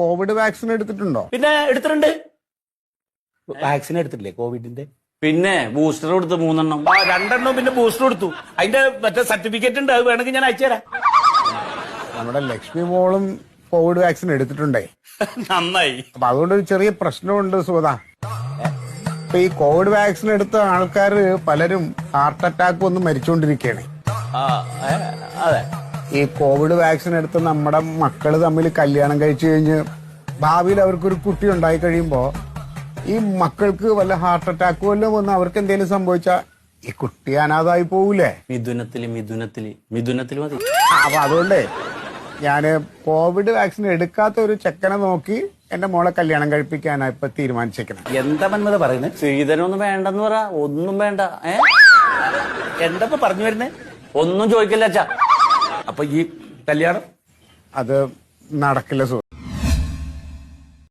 Covid vaccine എടുത്തിട്ടുണ്ടോ? പിന്നെ എടുത്തിട്ടുണ്ട്. വാക്സിൻ എടുത്തിട്ടില്ലേ കോവിഡിന്റെ? പിന്നെ ബൂസ്റ്റർ കൊടുത്തു മൂന്നെണ്ണം. ആ രണ്ടെണ്ണം പിന്നെ ബൂസ്റ്റർ കൊടുത്തു. അതിന്റെ മറ്റേ സർട്ടിഫിക്കറ്റ് ഉണ്ട് അത് വേണമെങ്കിൽ ഞാൻ അയച്ചുതരാം നമ്മുടെ ലക്ഷ്മി മോളും കോവിഡ് വാക്സിൻ എടുത്തിട്ടുണ്ടേ? നന്നായി. അപ്പൊ അതുകൊണ്ട് ഒരു ചെറിയ പ്രശ്നമുണ്ട് സുഗത. ഇപ്പൊ ഈ കോവിഡ് വാക്സിൻ എടുത്ത ആൾക്കാർ പലരും ഹാർട്ട് അറ്റാക്ക് വന്ന് മരിച്ചുകൊണ്ടിരിക്കുകയാണ് ആ അതെ. ഈ കോവിഡ് വാക്സിൻ എടുത്ത് നമ്മുടെ മക്കൾ തമ്മിൽ കല്യാണം കഴിച്ചു കഴിഞ്ഞ് ഭാവിയിൽ അവർക്കൊരു കുട്ടി ഉണ്ടായി കഴിയുമ്പോൾ ഈ മക്കൾക്ക് വല്ല ഹാർട്ട് അറ്റാക്ക് വല്ലതും വന്ന് അവർക്ക് എന്തെങ്കിലും സംഭവിച്ചാൽ ഈ കുട്ടി അനാഥായി പോകൂലേ മിഥുനത്തിൽ മിഥുനത്തിൽ. മിഥുനത്തിൽ മതി. അപ്പൊ അതുകൊണ്ടേ ഞാൻ കോവിഡ് വാക്സിൻ എടുക്കാത്ത ഒരു ചെക്കനെ നോക്കി എന്റെ മോളെ കല്യാണം കഴിപ്പിക്കാനാ ഇപ്പൊ തീരുമാനിച്ചേക്കുന്നത് എന്താ മന്മത പറയുന്നത് ശ്രീധരനൊന്നും വേണ്ടെന്ന് പറ. ഒന്നും വേണ്ട. ഏ? എന്താ ഇപ്പൊ പറഞ്ഞു വരുന്നേ? ഒന്നും ചോദിക്കില്ല അച്ഛാ. അപ്പൊ ഈ കല്യാണം? അത് നടക്കില്ല സുഹൃത്ത്